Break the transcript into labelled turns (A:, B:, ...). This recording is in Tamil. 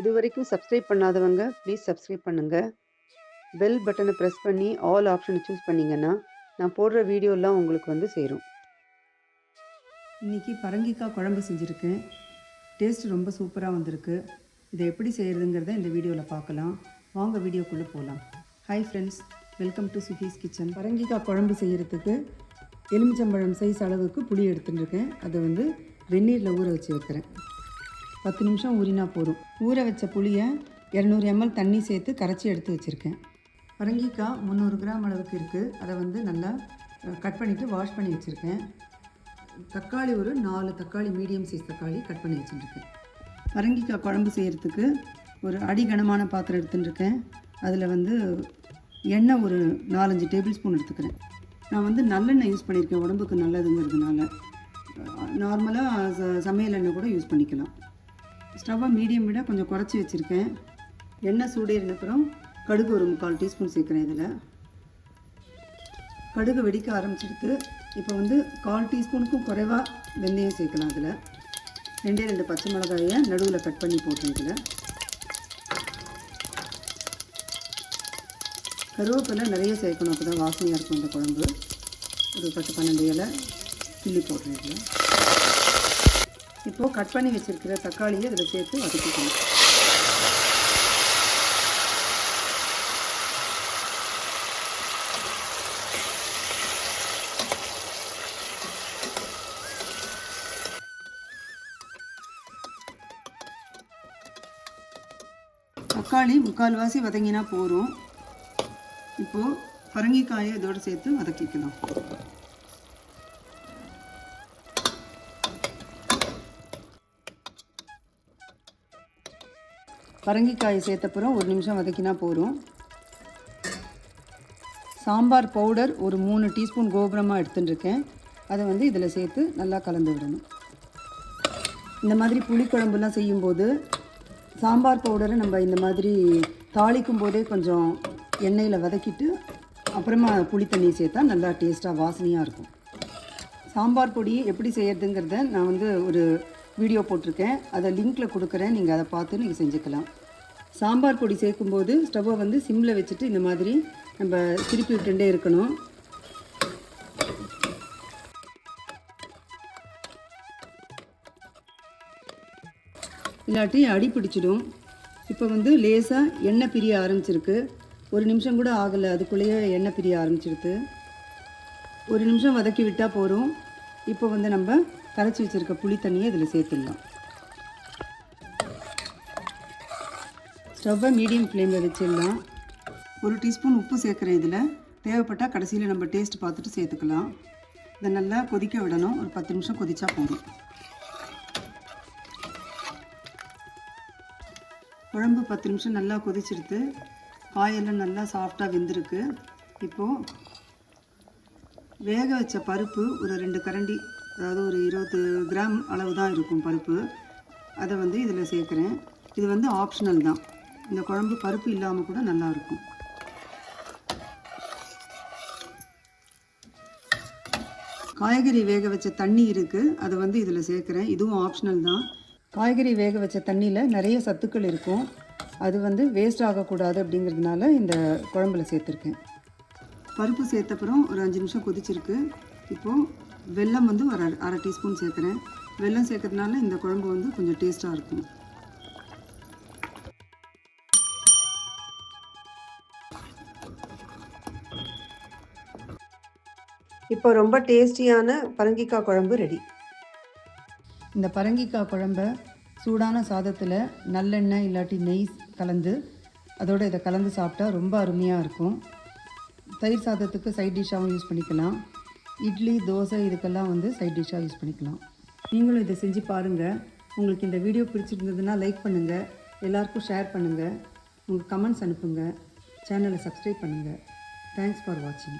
A: இது வரைக்கும் சப்ஸ்கிரைப் பண்ணாதவங்க ப்ளீஸ் சப்ஸ்கிரைப் பண்ணுங்கள் பெல் பட்டனை ப்ரெஸ் பண்ணி ஆல் ஆப்ஷனை சூஸ் பண்ணிங்கன்னா நான் போடுற வீடியோலாம் உங்களுக்கு வந்து சேரும். இன்றைக்கி பரங்கிக்காய் குழம்பு செஞ்சுருக்கேன். டேஸ்ட் ரொம்ப சூப்பராக வந்திருக்கு. இதை எப்படி செய்கிறதுங்கிறத இந்த வீடியோவில் பார்க்கலாம். வாங்க வீடியோக்குள்ளே போகலாம் hi friends welcome to Suhi's kitchen பரங்கிக்காய் குழம்பு செய்கிறதுக்கு எலுமிச்சம்பழம் சைஸ் அளவுக்கு புளி எடுத்துட்டுருக்கேன் அதை வந்து வெந்நீரில் ஊற வச்சு வைக்கிறேன். பத்து நிமிஷம் ஊறினா போதும். ஊற வச்ச புளியை இரநூறு எம்எல் தண்ணி சேர்த்து கரைச்சி எடுத்து வச்சுருக்கேன். பரங்கிக்காய் முந்நூறு கிராம் அளவுக்கு இருக்குது அதை வந்து நல்லா கட் பண்ணிவிட்டு வாஷ் பண்ணி வச்சுருக்கேன். தக்காளி ஒரு நாலு தக்காளி மீடியம் சைஸ் தக்காளி கட் பண்ணி வச்சுட்டுருக்கேன் பரங்கிக்காய் குழம்பு செய்கிறதுக்கு ஒரு அடிகனமான பாத்திரம் எடுத்துட்டுருக்கேன். அதில் வந்து எண்ணெய் ஒரு நாலஞ்சு டேபிள் ஸ்பூன் எடுத்துக்கிறேன். நான் வந்து நல்லெண்ணெய் யூஸ் பண்ணியிருக்கேன். உடம்புக்கு நல்லதுங்கிறதுனால. நார்மலாக ச சமையல் எண்ணெய் கூட யூஸ் பண்ணிக்கலாம். ஸ்டவ்வை மீடியம் விட கொஞ்சம் குறைச்சி வச்சுருக்கேன். எண்ணெய் சூடேறினப்புறம் கடுகு ஒரு முக்கால் டீஸ்பூன் சேர்க்குறேன் இதில். கடுகு வெடிக்க ஆரம்பிச்சிருக்கு. இப்போ வந்து கால் டீஸ்பூனுக்கும் குறைவாக வெந்தயம் சேர்க்கலாம் அதில் ரெண்டே ரெண்டு பச்சை மிளகாயை நடுவில் கட் பண்ணி போட்டேன் இதில். கருவேப்பிலை நிறைய சேர்க்கணும். அப்போ தான் வாசனையாக இருக்கும் இந்த குழம்பு. ஒரு பத்து பன்னெண்டு இலை கிள்ளி போடுறேன் இதில். இப்போது கட் பண்ணி வச்சுருக்கிற தக்காளியை இதில் சேர்த்து வதக்கிக்கணும். தக்காளி முக்கால்வாசி வதங்கினா போதும். இப்போது பரங்கிக்காயை இதோடு சேர்த்து வதக்கிக்கலாம். பரங்கிக்காயை சேர்த்தப்புறம் ஒரு நிமிஷம் வதக்கினா போதும். சாம்பார் பவுடர் ஒரு மூணு டீஸ்பூன் கோபுரமாக எடுத்துட்டுருக்கேன். அதை வந்து இதில் சேர்த்து நல்லா கலந்து விடணும். இந்த மாதிரி புளிக்குழம்புலாம் செய்யும்போது சாம்பார் பவுடரை நம்ம இந்த மாதிரி தாளிக்கும் போதே கொஞ்சம் எண்ணெயில் வதக்கிட்டு அப்புறமா புளி தண்ணி சேர்த்தா நல்லா டேஸ்ட்டாக வாசனையாக இருக்கும். சாம்பார் பொடி எப்படி செய்யறதுங்கிறத நான் வந்து ஒரு வீடியோ போட்டிருக்கேன். அதை லிங்க்கில் கொடுக்குறேன். நீங்கள் அதை பார்த்து நீங்கள் செஞ்சுக்கலாம். சாம்பார் பொடி சேர்க்கும்போது ஸ்டவ்வை வந்து சிம்மில் வச்சுட்டு இந்த மாதிரி நம்ம திருப்பி விட்டுட்டே இருக்கணும். இல்லாட்டி அடி பிடிச்சிடும். இப்போ வந்து லேசாக எண்ணெய் பிரிய ஆரம்பிச்சிருக்கு. ஒரு நிமிஷம் கூட ஆகலை அதுக்குள்ளேயே எண்ணெய் பிரிய ஆரம்பிச்சிருக்கு. ஒரு நிமிஷம் வதக்கி விட்டால் போகிறோம் இப்போ வந்து நம்ம கரைச்சி வச்சுருக்க புளி தண்ணியை இதில் சேர்த்துடலாம். ஸ்டவ்வை மீடியம் ஃப்ளேமில் வச்சிடலாம். ஒரு டீஸ்பூன் உப்பு சேர்க்குறேன் இதில். தேவைப்பட்டால் கடைசியில் நம்ம டேஸ்ட் பார்த்துட்டு சேர்த்துக்கலாம். இதை நல்லா கொதிக்க விடணும். ஒரு பத்து நிமிஷம் கொதிச்சா போதும். குழம்பு பத்து நிமிஷம் நல்லா கொதிச்சிருத்து காயெல்லாம் நல்லா சாஃப்டாக வெந்திருக்கு. இப்போது வேக வச்ச பருப்பு ஒரு ரெண்டு கரண்டி அதாவது ஒரு இருபது கிராம் அளவு தான் இருக்கும் பருப்பு. அதை வந்து இதில் சேர்க்குறேன். இது வந்து ஆப்ஷனல் தான். இந்த குழம்பு பருப்பு இல்லாமல் கூட நல்லாயிருக்கும். காய்கறி வேக வச்ச தண்ணி இருக்குது அதை வந்து இதில் சேர்க்குறேன். இதுவும் ஆப்ஷனல் தான். காய்கறி வேக வச்ச தண்ணியில் நிறைய சத்துக்கள் இருக்கும். அது வந்து வேஸ்ட் ஆகக்கூடாது அப்படிங்கிறதுனால இந்த குழம்புல சேர்த்துருக்கேன். பருப்பு சேர்த்தப்புறம் ஒரு அஞ்சு நிமிஷம் கொதிச்சிருக்கு. இப்போது வெல்லம் வந்து ஒரு அரை அரை டீஸ்பூன் சேர்க்குறேன். வெல்லம் சேர்க்கறதுனால இந்த குழம்பு வந்து கொஞ்சம் டேஸ்ட்டாக இருக்கும். இப்போ ரொம்ப டேஸ்டியான பரங்கிக்காய் குழம்பு ரெடி. இந்த பரங்கிக்காய் குழம்ப சூடான சாதத்தில் நல்லெண்ணெய் இல்லாட்டி நெய் கலந்து அதோடு இதை கலந்து சாப்பிட்டா ரொம்ப அருமையாக இருக்கும். தயிர் சாதத்துக்கு சைட் டிஷ்ஷாகவும் யூஸ் பண்ணிக்கலாம். இட்லி தோசை இதுக்கெல்லாம் வந்து சைட் டிஷ்ஷாக யூஸ் பண்ணிக்கலாம். நீங்களும் இதை செஞ்சு பாருங்கள் உங்களுக்கு இந்த வீடியோ பிடிச்சிருந்ததுன்னா லைக் பண்ணுங்கள் எல்லாருக்கும் ஷேர் பண்ணுங்கள் உங்கள் கமெண்ட்ஸ் அனுப்புங்க. சேனலை சப்ஸ்கிரைப் பண்ணுங்கள் தேங்க்ஸ் ஃபார் வாட்சிங்